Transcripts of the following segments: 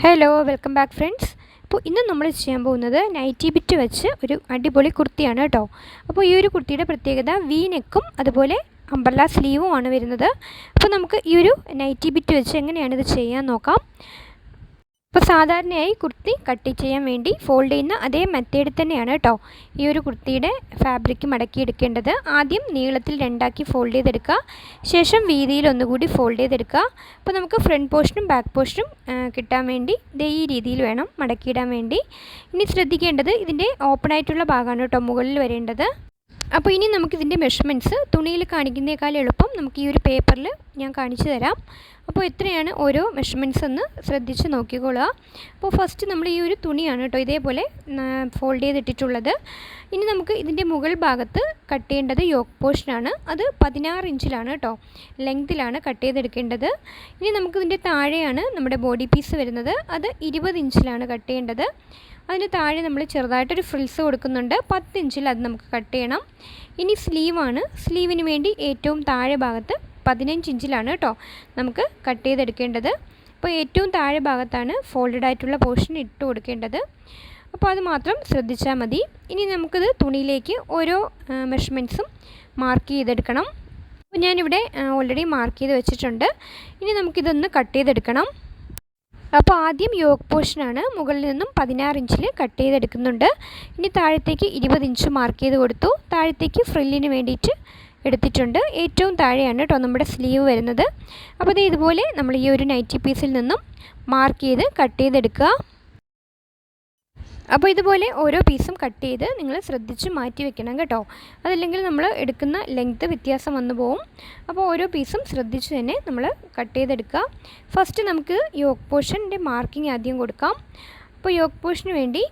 Hello welcome back friends അപ്പോൾ ഇന്ന് നമ്മൾ ചെയ്യാൻ പോകുന്നത് നൈറ്റി ബിറ്റ് വെച്ച് ഒരു അടിപൊളി കുർത്തിയാണ് കേട്ടോ. അപ്പോൾ ഈ ഒരു കുർത്തിയുടെ പ്രത്യേകത വി നെക്കും അതുപോലെ സ്ലീവും ആണ് വരുന്നത്. അപ്പോൾ നമുക്ക് ഈ ഒരു നൈറ്റി ബിറ്റ് വെച്ച് എങ്ങനെയാണിത് ചെയ്യാൻ നോക്കാം. അപ്പോൾ സാധാരണയായി കുർത്തി കട്ട് ചെയ്യാൻ വേണ്ടി ഫോൾഡ് ചെയ്യുന്ന അതേ മെത്തേഡ് തന്നെയാണ് കേട്ടോ ഈ ഒരു കുർത്തിയുടെ ഫാബ്രിക് മടക്കി എടുക്കേണ്ടത് ആദ്യം നീളത്തിൽ രണ്ടാക്കി ഫോൾഡ് ചെയ്തെടുക്കുക. ശേഷം വീതിയിൽ ഒന്നുകൂടി ഫോൾഡ് ചെയ്തെടുക്കുക. അപ്പോൾ നമുക്ക് ഫ്രണ്ട് പോർഷനും ബാക്ക് പോർഷനും കിട്ടാൻ വേണ്ടി ഇതേ ഈ രീതിയിൽ വേണം മടക്കിയിടാൻ വേണ്ടി. ഇനി ശ്രദ്ധിക്കേണ്ടത് ഇതിന്റെ ഓപ്പൺ ആയിട്ടുള്ള ഭാഗമാണ് കേട്ടോ മുകളിൽ വരേണ്ടത്. അപ്പോൾ ഇനി നമുക്ക് ഇതിന്റെ മെഷർമെന്റ്സ് തുണിയിൽ കാണിക്കുന്നേക്കാൾ എളുപ്പം നമുക്ക് ഈ ഒരു പേപ്പറിൽ ഞാൻ കാണിച്ചു തരാം. അപ്പോൾ എത്രയാണ് ഓരോ മെഷർമെന്റ്സ് എന്ന് ശ്രദ്ധിച്ച് നോക്കിക്കൊള്ളുക അപ്പോൾ ഫസ്റ്റ് നമ്മൾ ഈ ഒരു തുണിയാണ് കേട്ടോ ഇതേപോലെ ഫോൾഡ് ചെയ്തിട്ടിട്ടുള്ളത്. ഇനി നമുക്ക് ഇതിന്റെ മുകൾ ഭാഗത്ത് കട്ട് ചെയ്യേണ്ടത് യോക്ക് പോർഷനാണ് അത് പതിനാറ് ഇഞ്ചിലാണ് കേട്ടോ ലെങ്തിലാണ് കട്ട് ചെയ്തെടുക്കേണ്ടത്. ഇനി നമുക്കിതിന്റെ താഴെയാണ് നമ്മുടെ ബോഡി പീസ് വരുന്നത്. അത് ഇരുപത് ഇഞ്ചിലാണ് കട്ട് ചെയ്യേണ്ടത്. അതിന് താഴെ നമ്മൾ ചെറുതായിട്ടൊരു ഫ്രിൽസ് കൊടുക്കുന്നുണ്ട്. പത്ത് ഇഞ്ചിൽ അത് നമുക്ക് കട്ട് ചെയ്യണം. ഇനി സ്ലീവാണ് സ്ലീവിന് വേണ്ടി ഏറ്റവും താഴെ ഭാഗത്ത് പതിനഞ്ച് ഇഞ്ചിലാണ് കേട്ടോ നമുക്ക് കട്ട് ചെയ്തെടുക്കേണ്ടത്. അപ്പോൾ ഏറ്റവും താഴെ ഭാഗത്താണ് ഫോൾഡഡ് ആയിട്ടുള്ള പോർഷൻ ഇട്ട് കൊടുക്കേണ്ടത്. അപ്പോൾ അത് മാത്രം ശ്രദ്ധിച്ചാൽ മതി. ഇനി നമുക്കിത് തുണിയിലേക്ക് ഓരോ മെഷർമെന്റ്സും മാർക്ക് ചെയ്തെടുക്കണം. അപ്പോൾ ഞാനിവിടെ ഓൾറെഡി മാർക്ക് ചെയ്ത് വെച്ചിട്ടുണ്ട്. ഇനി നമുക്കിതൊന്ന് കട്ട് ചെയ്തെടുക്കണം. അപ്പോൾ ആദ്യം യോക്ക് പോർഷനാണ് മുകളിൽ നിന്നും പതിനാറ് ഇഞ്ചിൽ കട്ട് ചെയ്തെടുക്കുന്നുണ്ട്. ഇനി താഴത്തേക്ക് ഇരുപത് ഇഞ്ച് മാർക്ക് ചെയ്ത് കൊടുത്തു. താഴത്തേക്ക് ഫ്രില്ലിന് വേണ്ടിയിട്ട് എടുത്തിട്ടുണ്ട്. ഏറ്റവും താഴെയാണ് കേട്ടോ നമ്മുടെ സ്ലീവ് വരുന്നത്. അപ്പോൾ ഇത് ഇതുപോലെ നമ്മൾ ഈ ഒരു നൈറ്റി പീസിൽ നിന്നും മാർക്ക് ചെയ്ത് കട്ട് ചെയ്തെടുക്കുക. അപ്പോൾ ഇതുപോലെ ഓരോ പീസും കട്ട് ചെയ്ത് നിങ്ങൾ ശ്രദ്ധിച്ച് മാറ്റി വെക്കണം കേട്ടോ. അതല്ലെങ്കിൽ നമ്മൾ എടുക്കുന്ന ലെങ്ത്ത് വ്യത്യാസം വന്നു പോകും അപ്പോൾ ഓരോ പീസും ശ്രദ്ധിച്ച് തന്നെ നമ്മൾ കട്ട് ചെയ്തെടുക്കുക. ഫസ്റ്റ് നമുക്ക് യോക്ക് പോർഷന്റെ മാർക്കിംഗ് ആദ്യം കൊടുക്കാം. അപ്പോൾ യോക്ക് പോർഷന് വേണ്ടി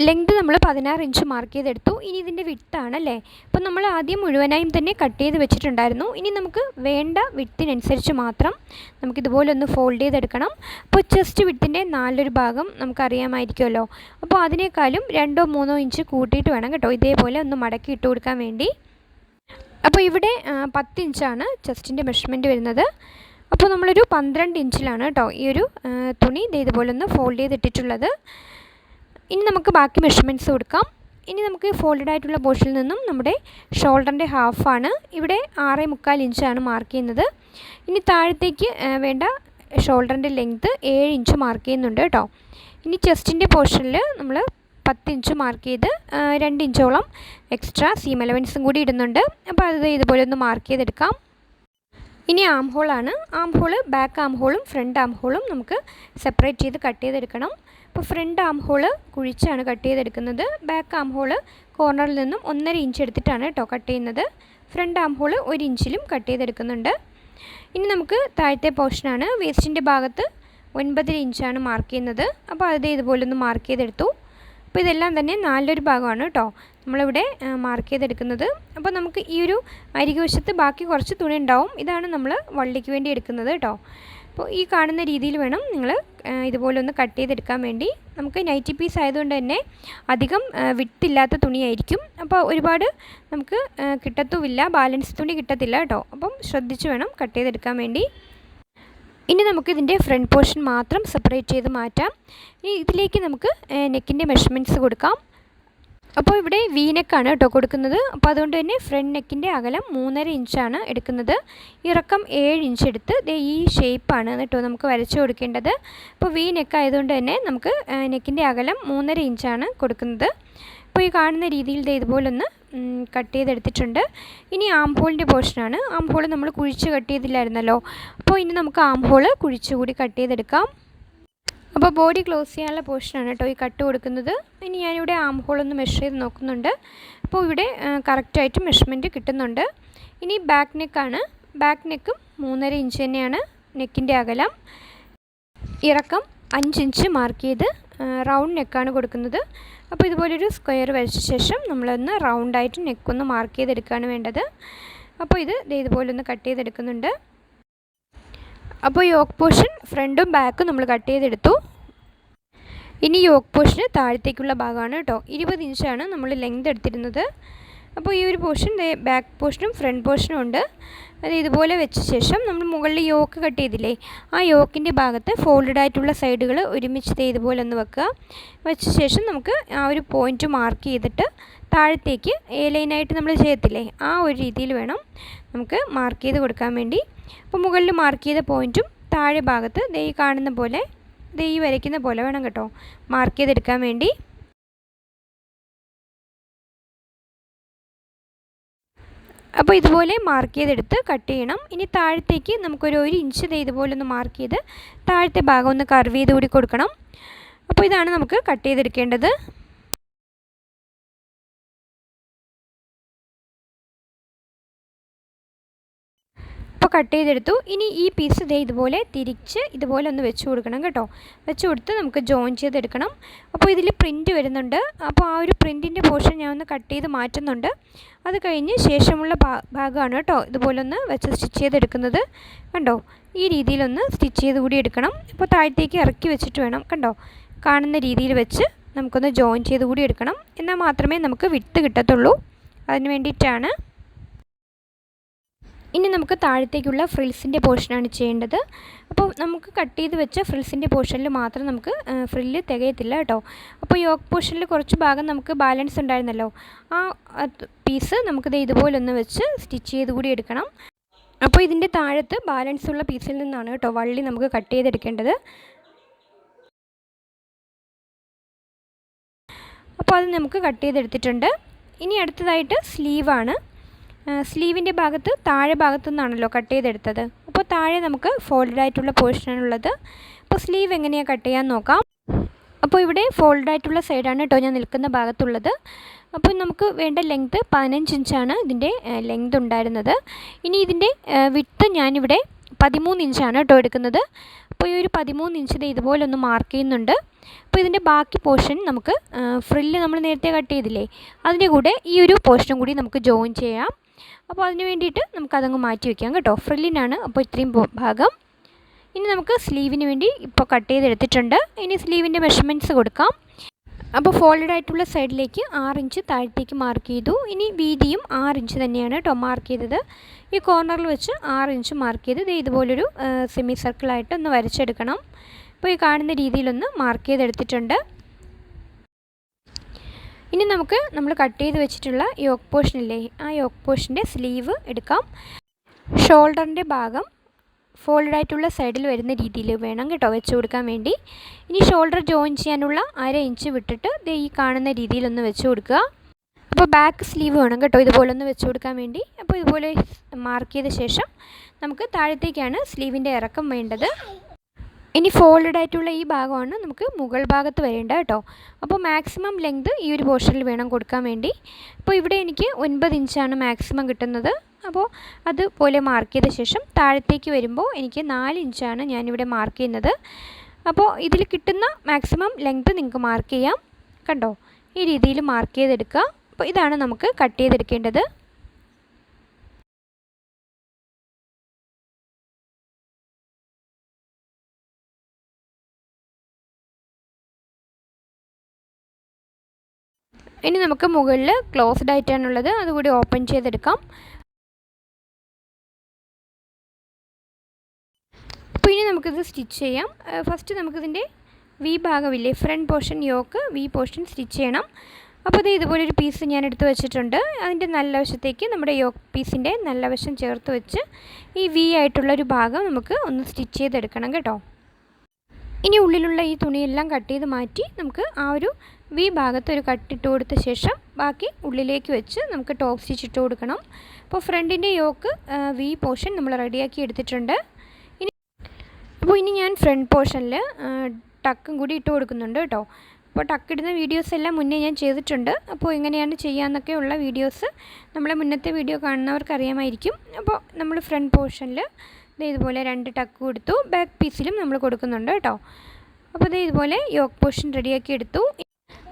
ലെങ്ത് നമ്മൾ പതിനാറ് ഇഞ്ച് മാർക്ക് ചെയ്തെടുത്തു. ഇനി ഇതിന്റെ വിട്ടാണ് അല്ലേ അപ്പം നമ്മൾ ആദ്യം മുഴുവനായും തന്നെ കട്ട് ചെയ്ത് വെച്ചിട്ടുണ്ടായിരുന്നു. ഇനി നമുക്ക് വേണ്ട വിട്ടിനനുസരിച്ച് മാത്രം നമുക്കിതുപോലെ ഒന്ന് ഫോൾഡ് ചെയ്തെടുക്കണം. അപ്പോൾ ചെസ്റ്റ് വിട്ടിന്റെ നാലൊരു ഭാഗം നമുക്കറിയാമായിരിക്കുമല്ലോ. അപ്പോൾ അതിനേക്കാളും രണ്ടോ മൂന്നോ ഇഞ്ച് കൂട്ടിയിട്ട് വേണം കേട്ടോ. ഇതേപോലെ ഒന്ന് മടക്കി ഇട്ട് കൊടുക്കാൻ വേണ്ടി. അപ്പോൾ ഇവിടെ പത്ത് ഇഞ്ചാണ് ചെസ്റ്റിന്റെ മെഷർമെന്റ് വരുന്നത്. അപ്പോൾ നമ്മളൊരു പന്ത്രണ്ട് ഇഞ്ചിലാണ് കേട്ടോ ഈ ഒരു തുണി ഇതേപോലെ ഒന്ന് ഫോൾഡ് ചെയ്തിട്ടിട്ടുള്ളത്. ഇനി നമുക്ക് ബാക്കി മെഷർമെന്റ്സ് കൊടുക്കാം. ഇനി നമുക്ക് ഫോൾഡഡ് ആയിട്ടുള്ള പോർഷനിൽ നിന്നും നമ്മുടെ ഷോൾഡറിന്റെ ഹാഫാണ് ഇവിടെ ആറേ മുക്കാൽ ഇഞ്ചാണ് മാർക്ക് ചെയ്യുന്നത്. ഇനി താഴത്തേക്ക് വേണ്ട ഷോൾഡറിന്റെ ലെങ്ത്ത് ഏഴ് ഇഞ്ച് മാർക്ക് ചെയ്യുന്നുണ്ട് കേട്ടോ. ഇനി ചെസ്റ്റിന്റെ പോർഷനിൽ നമ്മൾ പത്ത് ഇഞ്ച് മാർക്ക് ചെയ്ത് രണ്ട് ഇഞ്ചോളം എക്സ്ട്രാ സീം അലവൻസും കൂടി ഇടുന്നുണ്ട്. അപ്പോൾ അത് ഇതുപോലെ ഒന്ന് മാർക്ക് ചെയ്തെടുക്കാം. ഇനി ആം ഹോളാണ് ആം ഹോൾ ബാക്ക് ആം ഹോളും ഫ്രണ്ട് ആം ഹോളും നമുക്ക് സെപ്പറേറ്റ് ചെയ്ത് കട്ട് ചെയ്തെടുക്കണം. അപ്പോൾ ഫ്രണ്ട് ആം ഹോൾ കുഴിച്ചാണ് കട്ട് ചെയ്തെടുക്കുന്നത്. ബാക്ക് ആം ഹോൾ കോർണറിൽ നിന്നും ഒന്നര ഇഞ്ച് എടുത്തിട്ടാണ് കേട്ടോ കട്ട് ചെയ്യുന്നത്. ഫ്രണ്ട് ആം ഹോൾ ഒരു ഇഞ്ചിലും കട്ട് ചെയ്തെടുക്കുന്നുണ്ട്. ഇനി നമുക്ക് താഴത്തെ പോർഷനാണ് വേസ്റ്റിന്റെ ഭാഗത്ത് ഒൻപതര ഇഞ്ചാണ് മാർക്ക് ചെയ്യുന്നത്. അപ്പോൾ അത് ഇതുപോലെ ഒന്ന് മാർക്ക് ചെയ്തെടുത്തു. അപ്പോൾ ഇതെല്ലാം തന്നെ നാലൊരു ഭാഗമാണ് കേട്ടോ. നമ്മളിവിടെ മാർക്ക് ചെയ്തെടുക്കുന്നത്. അപ്പോൾ നമുക്ക് ഈ ഒരു അരികുവശത്ത് ബാക്കി കുറച്ച് തുണി ഉണ്ടാവും. ഇതാണ് നമ്മൾ വള്ളിക്ക് വേണ്ടി എടുക്കുന്നത് കേട്ടോ. അപ്പോൾ ഈ കാണുന്ന രീതിയിൽ വേണം നിങ്ങൾ ഇതുപോലെ ഒന്ന് കട്ട് ചെയ്തെടുക്കാൻ വേണ്ടി. നമുക്ക് നൈറ്റി പീസ് ആയതുകൊണ്ട് തന്നെ അധികം വിട്ടില്ലാത്ത തുണിയായിരിക്കും. അപ്പോൾ ഒരുപാട് നമുക്ക് കിട്ടത്തുമില്ല. ബാലൻസ് തുണി കിട്ടത്തില്ല കേട്ടോ. അപ്പം ശ്രദ്ധിച്ച് വേണം കട്ട് ചെയ്തെടുക്കാൻ വേണ്ടി. ഇനി നമുക്ക് ഇതിന്റെ ഫ്രണ്ട് പോർഷൻ മാത്രം സെപ്പറേറ്റ് ചെയ്ത് മാറ്റാം. ഇനി ഇതിലേക്ക് നമുക്ക് നെക്കിന്റെ മെഷർമെന്റ്സ് കൊടുക്കാം. അപ്പോൾ ഇവിടെ വി നെക്കാണ് കേട്ടോ കൊടുക്കുന്നത്. അപ്പോൾ അതുകൊണ്ട് തന്നെ ഫ്രണ്ട് നെക്കിന്റെ അകലം മൂന്നര ഇഞ്ചാണ് എടുക്കുന്നത്. ഇറക്കം ഏഴ് ഇഞ്ച് എടുത്ത് ദേ ഈ ഷേപ്പാണ് കേട്ടോ നമുക്ക് വരച്ചു കൊടുക്കേണ്ടത്. അപ്പോൾ വി നെക്ക് ആയതുകൊണ്ട് തന്നെ നമുക്ക് നെക്കിന്റെ അകലം മൂന്നര ഇഞ്ചാണ് കൊടുക്കുന്നത്. അപ്പോൾ ഈ കാണുന്ന രീതിയിൽ ഇതുപോലൊന്ന് കട്ട് ചെയ്തെടുത്തിട്ടുണ്ട്. ഇനി ആം ഹോളിന്റെ പോർഷനാണ് ആംഹോൾ നമ്മൾ കുഴിച്ച് കട്ട് ചെയ്തില്ലായിരുന്നല്ലോ. അപ്പോൾ ഇനി നമുക്ക് ആംഹോൾ കുഴിച്ചുകൂടി കട്ട് ചെയ്തെടുക്കാം. അപ്പോൾ ബോഡി ക്ലോസ് ചെയ്യാനുള്ള പോർഷനാണ് കേട്ടോ ഈ കട്ട് കൊടുക്കുന്നത്. ഇനി ഞാനിവിടെ ആം ഹോൾ ഒന്ന് മെഷർ ചെയ്ത് നോക്കുന്നുണ്ട്. അപ്പോൾ ഇവിടെ കറക്റ്റായിട്ട് മെഷർമെന്റ് കിട്ടുന്നുണ്ട്. ഇനി ബാക്ക് നെക്കാണ് ബാക്ക് നെക്കും മൂന്നര ഇഞ്ച് തന്നെയാണ് നെക്കിന്റെ അകലം. ഇറക്കം അഞ്ച് ഇഞ്ച് മാർക്ക് ചെയ്ത് റൗണ്ട് നെക്കാണ് കൊടുക്കുന്നത്. അപ്പോൾ ഇതുപോലൊരു സ്ക്വയർ വരച്ച ശേഷം നമ്മളൊന്ന് റൗണ്ടായിട്ട് നെക്കൊന്ന് മാർക്ക് ചെയ്തെടുക്കുകയാണ് വേണ്ടത്. അപ്പോൾ ഇത് ഇതുപോലെ ഒന്ന് കട്ട് ചെയ്തെടുക്കുന്നുണ്ട്. അപ്പോൾ യോക്ക് പോർഷൻ ഫ്രണ്ടും ബാക്കും നമ്മൾ കട്ട് ചെയ്തെടുത്തു. ഇനി യോക്ക് പോർഷന് താഴത്തേക്കുള്ള ഭാഗമാണ് കേട്ടോ. ഇരുപത് ഇഞ്ചാണ് നമ്മൾ ലെങ്ത് എടുത്തിരുന്നത്. അപ്പോൾ ഈ ഒരു പോർഷൻ ബാക്ക് പോർഷനും ഫ്രണ്ട് പോർഷനും ഉണ്ട്. അത് ഇതുപോലെ വെച്ച ശേഷം നമ്മൾ മുകളിൽ യോക്ക് കട്ട് ചെയ്തില്ലേ ആ യോക്കിന്റെ ഭാഗത്ത് ഫോൾഡഡ് ആയിട്ടുള്ള സൈഡുകൾ ഒരുമിച്ച് ഇതുപോലെ ഒന്ന് വെക്കുക. വെച്ച ശേഷം നമുക്ക് ആ ഒരു പോയിന്റ് മാർക്ക് ചെയ്തിട്ട് താഴത്തേക്ക് എ ലൈനായിട്ട് നമ്മൾ ചെയ്യത്തില്ലേ ആ ഒരു രീതിയിൽ വേണം നമുക്ക് മാർക്ക് ചെയ്ത് കൊടുക്കാൻ വേണ്ടി. അപ്പോൾ മുകളിൽ മാർക്ക് ചെയ്ത പോയിന്റും താഴെ ഭാഗത്ത് ദൈ കാണുന്ന പോലെ ദൈ വരയ്ക്കുന്ന പോലെ വേണം കേട്ടോ മാർക്ക് ചെയ്തെടുക്കാൻ വേണ്ടി. അപ്പോൾ ഇതുപോലെ മാർക്ക് ചെയ്തെടുത്ത് കട്ട് ചെയ്യണം. ഇനി താഴത്തേക്ക് നമുക്കൊരു ഒരു ഇഞ്ച് ഇതുപോലെ ഒന്ന് മാർക്ക് ചെയ്ത് താഴത്തെ ഭാഗം ഒന്ന് കർവ് ചെയ്ത് കൂടി കൊടുക്കണം. അപ്പോൾ ഇതാണ് നമുക്ക് കട്ട് ചെയ്തെടുക്കേണ്ടത്. കട്ട് ചെയ്തെടുത്തു. ഇനി ഈ പീസ് ഇതേ ഇതുപോലെ തിരിച്ച് ഇതുപോലെ ഒന്ന് വെച്ച് കൊടുക്കണം കേട്ടോ. വെച്ച് കൊടുത്ത് നമുക്ക് ജോയിൻ ചെയ്തെടുക്കണം. അപ്പോൾ ഇതിൽ പ്രിന്റ് വരുന്നുണ്ട്. അപ്പോൾ ആ ഒരു പ്രിന്റിന്റെ പോർഷൻ ഞാൻ ഒന്ന് കട്ട് ചെയ്ത് മാറ്റുന്നുണ്ട്. അത് കഴിഞ്ഞ് ശേഷമുള്ള ഭാഗമാണ് കേട്ടോ ഇതുപോലെ ഒന്ന് വെച്ച് സ്റ്റിച്ച് ചെയ്തെടുക്കുന്നത്. കണ്ടോ? ഈ രീതിയിലൊന്ന് സ്റ്റിച്ച് ചെയ്ത് കൂടി എടുക്കണം. അപ്പോൾ താഴത്തേക്ക് ഇറക്കി വെച്ചിട്ട് വേണം കണ്ടോ? കാണുന്ന രീതിയിൽ വെച്ച് നമുക്കൊന്ന് ജോയിൻ ചെയ്ത് കൂടി എടുക്കണം. എന്നാൽ മാത്രമേ നമുക്ക് വിട്ട് കിട്ടത്തുള്ളൂ. അതിന് വേണ്ടിയിട്ടാണ് ഇനി നമുക്ക് താഴത്തേക്കുള്ള ഫ്രിൽസിന്റെ പോർഷനാണ് ചെയ്യേണ്ടത്. അപ്പോൾ നമുക്ക് കട്ട് ചെയ്ത് വെച്ച ഫ്രിൽസിന്റെ പോർഷനിൽ മാത്രം നമുക്ക് ഫ്രില്ല് തികയത്തില്ല കേട്ടോ. അപ്പോൾ യോക്ക് പോർഷനിൽ കുറച്ച് ഭാഗം നമുക്ക് ബാലൻസ് ഉണ്ടായിരുന്നല്ലോ. ആ പീസ് നമുക്കിത് ഇതുപോലെ ഒന്ന് വെച്ച് സ്റ്റിച്ച് ചെയ്ത് കൂടി എടുക്കണം. അപ്പോൾ ഇതിന്റെ താഴത്ത് ബാലൻസ് ഉള്ള പീസിൽ നിന്നാണ് കേട്ടോ വള്ളി നമുക്ക് കട്ട് ചെയ്തെടുക്കേണ്ടത്. അപ്പോൾ അത് നമുക്ക് കട്ട് ചെയ്തെടുത്തിട്ടുണ്ട്. ഇനി അടുത്തതായിട്ട് സ്ലീവാണ്. സ്ലീവിന്റെ ഭാഗത്ത് താഴെ ഭാഗത്തു നിന്നാണല്ലോ കട്ട് ചെയ്തെടുത്തത്. അപ്പോൾ താഴെ നമുക്ക് ഫോൾഡ് ആയിട്ടുള്ള പോർഷനാണുള്ളത് അപ്പോൾ സ്ലീവ് എങ്ങനെയാണ് കട്ട് ചെയ്യാൻ നോക്കാം. അപ്പോൾ ഇവിടെ ഫോൾഡ് ആയിട്ടുള്ള സൈഡാണ് കേട്ടോ ഞാൻ നിൽക്കുന്ന ഭാഗത്തുള്ളത്. അപ്പോൾ നമുക്ക് വേണ്ട ലെങ്ത്ത് പതിനഞ്ച് ഇഞ്ചാണ് ഇതിന്റെ ലെങ്ത് ഉണ്ടായിരുന്നത്. ഇനി ഇതിന്റെ വിട്ട് ഞാനിവിടെ പതിമൂന്ന് ഇഞ്ചാണ് കേട്ടോ എടുക്കുന്നത്. അപ്പോൾ ഈ ഒരു പതിമൂന്ന് ഇഞ്ചിന്റെ ഇതുപോലെ ഒന്ന് മാർക്ക് ചെയ്യുന്നുണ്ട്. അപ്പോൾ ഇതിന്റെ ബാക്കി പോർഷൻ നമുക്ക് ഫ്രില്ല് നമ്മൾ നേരത്തെ കട്ട് ചെയ്തില്ലേ അതിന്റെ കൂടെ ഈ ഒരു പോർഷനും കൂടി നമുക്ക് ജോയിൻ ചെയ്യാം. അപ്പോൾ അതിന് വേണ്ടിയിട്ട് നമുക്ക് നമുക്കതങ്ങ് മാറ്റി വയ്ക്കാം കേട്ടോ. ഫ്രില്ലിനാണ് അപ്പോൾ ഇത്രയും ഭാഗം. ഇനി നമുക്ക് സ്ലീവിന് വേണ്ടി ഇപ്പോൾ കട്ട് ചെയ്തെടുത്തിട്ടുണ്ട്. ഇനി സ്ലീവിന്റെ മെഷർമെന്റ്സ് കൊടുക്കാം. അപ്പോൾ ഫോൾഡ് ആയിട്ടുള്ള സൈഡിലേക്ക് ആറ് ഇഞ്ച് താഴത്തേക്ക് മാർക്ക് ചെയ്തു. ഇനി വീതിയും ആറ് ഇഞ്ച് തന്നെയാണ് കേട്ടോ മാർക്ക് ചെയ്തത്. ഈ കോർണറിൽ വെച്ച് ആറ് ഇഞ്ച് മാർക്ക് ചെയ്ത് ഇത് ഇതുപോലൊരു സെമി സർക്കിളായിട്ട് ഒന്ന് വരച്ചെടുക്കണം. അപ്പോൾ ഈ കാണുന്ന രീതിയിലൊന്ന് മാർക്ക് ചെയ്തെടുത്തിട്ടുണ്ട്. ഇനി നമുക്ക് നമ്മൾ കട്ട് ചെയ്ത് വെച്ചിട്ടുള്ള യോക്ക് പോർഷനില്ലേ ആ യോക്ക് പോർഷന്റെ സ്ലീവ് എടുക്കാം. ഷോൾഡറിന്റെ ഭാഗം ഫോൾഡ് ആയിട്ടുള്ള സൈഡിൽ വരുന്ന രീതിയിൽ വേണം കേട്ടോ വെച്ച് കൊടുക്കാൻ വേണ്ടി. ഇനി ഷോൾഡർ ജോയിൻ ചെയ്യാനുള്ള അര ഇഞ്ച് വിട്ടിട്ട് ഈ കാണുന്ന രീതിയിലൊന്ന് വെച്ച് കൊടുക്കുക. അപ്പോൾ ബാക്ക് സ്ലീവ് വേണം കേട്ടോ. ഇതുപോലെ ഒന്ന് വെച്ച് കൊടുക്കാൻ വേണ്ടി. അപ്പോൾ ഇതുപോലെ മാർക്ക് ചെയ്ത ശേഷം നമുക്ക് താഴത്തേക്കാണ് സ്ലീവിന്റെ ഇറക്കം വേണ്ടത്. ഇനി ഫോൾഡഡ് ആയിട്ടുള്ള ഈ ഭാഗമാണ് നമുക്ക് മുകൾ ഭാഗത്ത് വരേണ്ടത് കേട്ടോ. അപ്പോൾ മാക്സിമം ലെങ്ത് ഈ ഒരു പോർഷനിൽ വേണം കൊടുക്കാൻ വേണ്ടി. അപ്പോൾ ഇവിടെ എനിക്ക് ഒൻപത് ഇഞ്ചാണ് മാക്സിമം കിട്ടുന്നത്. അപ്പോൾ അതുപോലെ മാർക്ക് ചെയ്ത ശേഷം താഴത്തേക്ക് വരുമ്പോൾ എനിക്ക് നാല് ഇഞ്ചാണ് ഞാനിവിടെ മാർക്ക് ചെയ്യുന്നത്. അപ്പോൾ ഇതിൽ കിട്ടുന്ന മാക്സിമം ലെങ്ത് നിങ്ങൾക്ക് മാർക്ക് ചെയ്യാം. കണ്ടോ? ഈ രീതിയിൽ മാർക്ക് ചെയ്തെടുക്കുക. അപ്പോൾ ഇതാണ് നമുക്ക് കട്ട് ചെയ്തെടുക്കേണ്ടത്. ഇനി നമുക്ക് മുകളിൽ ക്ലോസ്ഡ് ആയിട്ടാണുള്ളത്. അതുകൂടി ഓപ്പൺ ചെയ്തെടുക്കാം. അപ്പോൾ ഇനി നമുക്കിത് സ്റ്റിച്ച് ചെയ്യാം. ഫസ്റ്റ് നമുക്കിതിന്റെ V ഭാഗമില്ലേ? Front portion yoke V portion stitch ചെയ്യണം. അപ്പോൾ ഇത് ഇതുപോലെ ഒരു പീസ് ഞാൻ എടുത്ത് വെച്ചിട്ടുണ്ട്. അതിന്റെ നല്ല വശത്തേക്ക് നമ്മുടെ യോക്ക് പീസിന്റെ നല്ല വശം ചേർത്ത് വെച്ച് ഈ വി ആയിട്ടുള്ള ഒരു ഭാഗം നമുക്ക് ഒന്ന് സ്റ്റിച്ച് ചെയ്തെടുക്കണം കേട്ടോ. ഇനി ഉള്ളിലുള്ള ഈ തുണിയെല്ലാം കട്ട് ചെയ്ത് മാറ്റി നമുക്ക് ആ ഒരു വി ഭാഗത്ത് ഒരു കട്ടിട്ട് കൊടുത്ത ശേഷം ബാക്കി ഉള്ളിലേക്ക് വെച്ച് നമുക്ക് ടോപ്പ് സ്റ്റിച്ച് ഇട്ട് കൊടുക്കണം. അപ്പോൾ ഫ്രണ്ടിന്റെ യോക്ക് വി പോർഷൻ നമ്മൾ റെഡിയാക്കി എടുത്തിട്ടുണ്ട്. ഇനി അപ്പോൾ ഇനി ഞാൻ ഫ്രണ്ട് പോർഷനിൽ ടക്കും കൂടി ഇട്ട് കൊടുക്കുന്നുണ്ട് കേട്ടോ. അപ്പോൾ ടക്കിടുന്ന വീഡിയോസ് എല്ലാം മുന്നേ ഞാൻ ചെയ്തിട്ടുണ്ട്. അപ്പോൾ എങ്ങനെയാണ് ചെയ്യാമെന്നൊക്കെ ഉള്ള വീഡിയോസ് നമ്മളെ മുന്നത്തെ വീഡിയോ കാണുന്നവർക്ക് അറിയാമായിരിക്കും അപ്പോൾ നമ്മൾ ഫ്രണ്ട് പോർഷനിൽ ഇതുപോലെ രണ്ട് ടക്ക് കൊടുത്തു. ബാക്ക് പീസിലും നമ്മൾ കൊടുക്കുന്നുണ്ട് കേട്ടോ. അപ്പോൾ ഇത് ഇതുപോലെ യോക്ക് പോർഷൻ റെഡിയാക്കി എടുത്തു.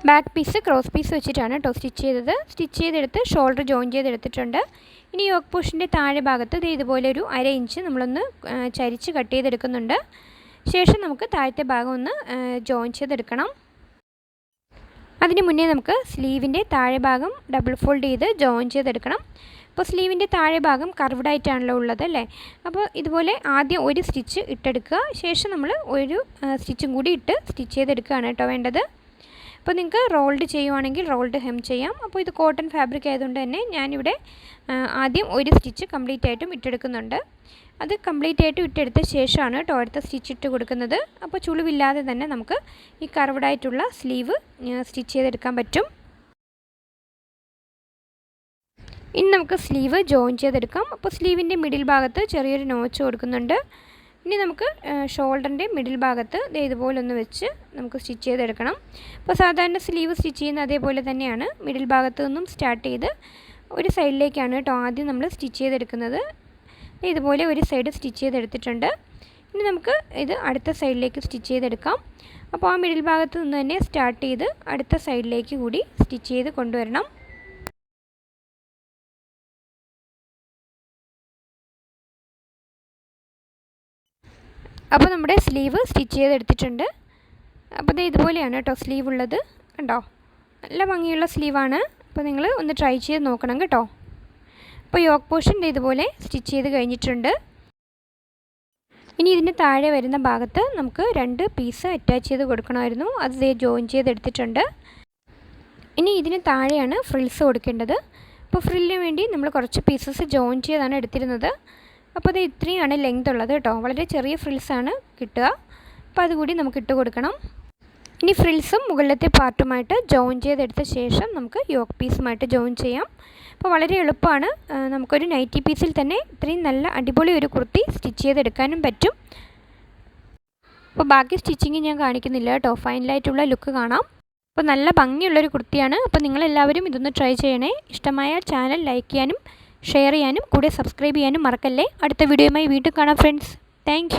ബാക്ക് പീസ് ക്രോസ് പീസ് വെച്ചിട്ടാണ് കേട്ടോ സ്റ്റിച്ച് ചെയ്തത്. സ്റ്റിച്ച് ചെയ്തെടുത്ത് ഷോൾഡർ ജോയിൻ ചെയ്തെടുത്തിട്ടുണ്ട്. ഇനി യോക്ക് പോർഷന്റെ താഴെ ഭാഗത്ത് ഇത് ഇതുപോലെ ഒരു അര ഇഞ്ച് നമ്മളൊന്ന് ചരിച്ച് കട്ട് ചെയ്തെടുക്കുന്നുണ്ട്. ശേഷം നമുക്ക് താഴത്തെ ഭാഗം ഒന്ന് ജോയിൻ ചെയ്തെടുക്കണം. അതിന് മുന്നേ നമുക്ക് സ്ലീവിന്റെ താഴെ ഭാഗം ഡബിൾ ഫോൾഡ് ചെയ്ത് ജോയിൻ ചെയ്തെടുക്കണം. അപ്പോൾ സ്ലീവിന്റെ താഴെ ഭാഗം കർവ്ഡ് ആയിട്ടാണല്ലോ ഉള്ളത് അല്ലേ? അപ്പോൾ ഇതുപോലെ ആദ്യം ഒരു സ്റ്റിച്ച് ഇട്ടെടുക്കുക. ശേഷം നമ്മൾ ഒരു സ്റ്റിച്ചും കൂടി ഇട്ട് സ്റ്റിച്ച് ചെയ്തെടുക്കുകയാണ് കേട്ടോ വേണ്ടത്. അപ്പോൾ നിങ്ങൾക്ക് റോൾഡ് ചെയ്യുവാണെങ്കിൽ റോൾഡ് ഹെം ചെയ്യാം. അപ്പോൾ ഇത് കോട്ടൺ ഫാബ്രിക് ആയതുകൊണ്ട് തന്നെ ഞാനിവിടെ ആദ്യം ഒരു സ്റ്റിച്ച് കംപ്ലീറ്റ് ആയിട്ടും ഇട്ടെടുക്കുന്നുണ്ട്. അത് കംപ്ലീറ്റ് ആയിട്ട് ഇട്ടെടുത്ത ശേഷമാണ് കേട്ടോ അടുത്ത സ്റ്റിച്ച് ഇട്ട് കൊടുക്കുന്നത്. അപ്പോൾ ചുളിവില്ലാതെ തന്നെ നമുക്ക് ഈ കർവ്ഡായിട്ടുള്ള സ്ലീവ് സ്റ്റിച്ച് ചെയ്തെടുക്കാൻ പറ്റും. ഇനി നമുക്ക് സ്ലീവ് ജോയിൻ ചെയ്തെടുക്കാം. അപ്പോൾ സ്ലീവിന്റെ മിഡിൽ ഭാഗത്ത് ചെറിയൊരു നോച്ച് കൊടുക്കുന്നുണ്ട്. ഇനി നമുക്ക് ഷോൾഡറിന്റെ മിഡിൽ ഭാഗത്ത് ഇതുപോലെ ഒന്ന് വെച്ച് നമുക്ക് സ്റ്റിച്ച് ചെയ്തെടുക്കണം. അപ്പോൾ സാധാരണ സ്ലീവ് സ്റ്റിച്ച് ചെയ്യുന്ന അതേപോലെ തന്നെയാണ്. മിഡിൽ ഭാഗത്തു നിന്നും സ്റ്റാർട്ട് ചെയ്ത് ഒരു സൈഡിലേക്കാണ് കേട്ടോ ആദ്യം നമ്മൾ സ്റ്റിച്ച് ചെയ്തെടുക്കുന്നത്. ഇതുപോലെ ഒരു സൈഡ് സ്റ്റിച്ച് ചെയ്തെടുത്തിട്ടുണ്ട്. ഇനി നമുക്ക് ഇത് അടുത്ത സൈഡിലേക്ക് സ്റ്റിച്ച് ചെയ്തെടുക്കാം. അപ്പോൾ ആ മിഡിൽ ഭാഗത്ത് നിന്ന് തന്നെ സ്റ്റാർട്ട് ചെയ്ത് അടുത്ത സൈഡിലേക്ക് കൂടി സ്റ്റിച്ച് ചെയ്ത് കൊണ്ടുവരണം. അപ്പോൾ നമ്മുടെ സ്ലീവ് സ്റ്റിച്ച് ചെയ്തെടുത്തിട്ടുണ്ട്. അപ്പോൾ ഇത് ഇതുപോലെയാണ് കേട്ടോ സ്ലീവ് ഉള്ളത്. കണ്ടോ? നല്ല ഭംഗിയുള്ള സ്ലീവാണ്. അപ്പോൾ നിങ്ങൾ ഒന്ന് ട്രൈ ചെയ്ത് നോക്കണം കേട്ടോ. അപ്പോൾ യോക്ക് പോർഷൻ ഇതുപോലെ സ്റ്റിച്ച് ചെയ്ത് കഴിഞ്ഞിട്ടുണ്ട്. ഇനി ഇതിന് താഴെ വരുന്ന ഭാഗത്ത് നമുക്ക് രണ്ട് പീസ് അറ്റാച്ച് ചെയ്ത് കൊടുക്കണമായിരുന്നു. അത് ഇതേ ജോയിൻ ചെയ്തെടുത്തിട്ടുണ്ട്. ഇനി ഇതിന് താഴെയാണ് ഫ്രിൽസ് കൊടുക്കേണ്ടത്. അപ്പോൾ ഫ്രില്ലിന് വേണ്ടി നമ്മൾ കുറച്ച് പീസസ് ജോയിൻ ചെയ്താണ് എടുത്തിരുന്നത്. അപ്പോൾ ഇത് ഇത്രയാണ് ലെങ്ത് ഉള്ളത് കേട്ടോ. വളരെ ചെറിയ ഫ്രിൽസാണ് കിട്ടുക. അപ്പോൾ അതുകൂടി നമുക്ക് ഇട്ട് കൊടുക്കണം. ഇനി ഫ്രിൽസും മുകളിലത്തെ പാർട്ടുമായിട്ട് ജോയിൻ ചെയ്തെടുത്ത ശേഷം നമുക്ക് യോക്ക് പീസുമായിട്ട് ജോയിൻ ചെയ്യാം. അപ്പോൾ വളരെ എളുപ്പമാണ്. നമുക്കൊരു നൈറ്റി പീസിൽ തന്നെ ഇത്രയും നല്ല അടിപൊളി ഒരു കുർത്തി സ്റ്റിച്ച് ചെയ്തെടുക്കാനും പറ്റും. അപ്പോൾ ബാക്കി സ്റ്റിച്ചിങ് ഞാൻ കാണിക്കുന്നില്ല കേട്ടോ. ഫൈനലായിട്ടുള്ള ലുക്ക് കാണാം. അപ്പോൾ നല്ല ഭംഗിയുള്ളൊരു കുർത്തിയാണ്. അപ്പോൾ നിങ്ങളെല്ലാവരും ഇതൊന്ന് ട്രൈ ചെയ്യണേ. ഇഷ്ടമായ ചാനൽ ലൈക്ക് ചെയ്യാനും ഷെയർ ചെയ്യാനും കൂടെ സബ്സ്ക്രൈബ് ചെയ്യാനും മറക്കല്ലേ? അടുത്ത വീഡിയോയുമായി വീണ്ടും കാണാം ഫ്രണ്ട്സ്. താങ്ക്